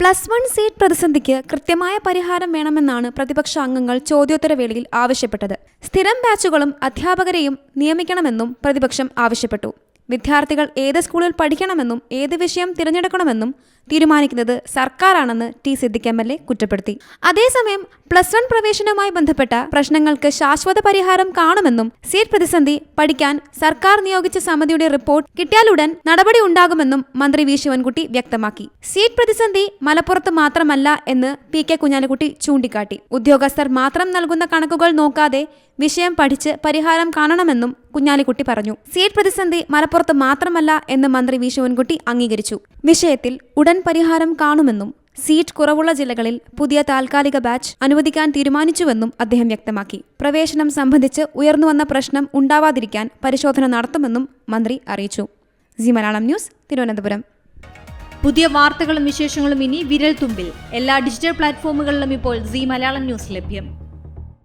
Plus one seat പ്രതിസന്ധിക്ക് കൃത്യമായ പരിഹാരം വേണമെന്നാണ് പ്രതിപക്ഷ അംഗങ്ങൾ ചോദ്യോത്തരവേളയിൽ ആവശ്യപ്പെട്ടത്. സ്ഥിരം ബാച്ചുകളും അധ്യാപകരെയും നിയമിക്കണമെന്നും പ്രതിപക്ഷം ആവശ്യപ്പെട്ടു. വിദ്യാർത്ഥികൾ ഏത് സ്കൂളിൽ പഠിക്കണമെന്നും ഏത് വിഷയം തിരഞ്ഞെടുക്കണമെന്നും തീരുമാനിക്കുന്നത് സർക്കാരാണെന്ന് T Siddique M L A കുറ്റപ്പെടുത്തി. അതേസമയം പ്ലസ് വൺ പ്രവേശനവുമായി ബന്ധപ്പെട്ട പ്രശ്നങ്ങൾക്ക് ശാശ്വത പരിഹാരം കാണുമെന്നും സീറ്റ് പ്രതിസന്ധി പഠിക്കാൻ സർക്കാർ നിയോഗിച്ച സമിതിയുടെ റിപ്പോർട്ട് കിട്ടിയാലുടൻ നടപടി ഉണ്ടാകുമെന്നും മന്ത്രി വി ശിവൻകുട്ടി വ്യക്തമാക്കി. സീറ്റ് പ്രതിസന്ധി മലപ്പുറത്ത് മാത്രമല്ല എന്ന് പി കെ കുഞ്ഞാലിക്കുട്ടി ചൂണ്ടിക്കാട്ടി. ഉദ്യോഗസ്ഥർ മാത്രം നൽകുന്ന കണക്കുകൾ നോക്കാതെ വിഷയം പഠിച്ച് പരിഹാരം കാണണമെന്നും കുഞ്ഞാലിക്കുട്ടി പറഞ്ഞു. സീറ്റ് പ്രതിസന്ധി മലപ്പുറത്ത് മാത്രമല്ല എന്ന് മന്ത്രി വി. ശിവൻകുട്ടി അംഗീകരിച്ചു. വിഷയത്തിൽ ഉടൻ പരിഹാരം കാണുമെന്നും സീറ്റ് കുറവുള്ള ജില്ലകളിൽ പുതിയ താൽക്കാലിക ബാച്ച് അനുവദിക്കാൻ തീരുമാനിച്ചുവെന്നും അദ്ദേഹം വ്യക്തമാക്കി. പ്രവേശനം സംബന്ധിച്ച് ഉയർന്നുവന്ന പ്രശ്നം ഉണ്ടാവാതിരിക്കാൻ പരിശോധന നടത്തുമെന്നും മന്ത്രി അറിയിച്ചു. G Malayalam news Thiruvananthapuram. പുതിയ വാർത്തകളും വിശേഷങ്ങളും ഇനി വിരൽ തുമ്പിൽ എല്ലാ ഡിജിറ്റൽ പ്ലാറ്റ്ഫോമുകളിലും ഇപ്പോൾ സി മലയാളം ന്യൂസ് ലഭ്യം.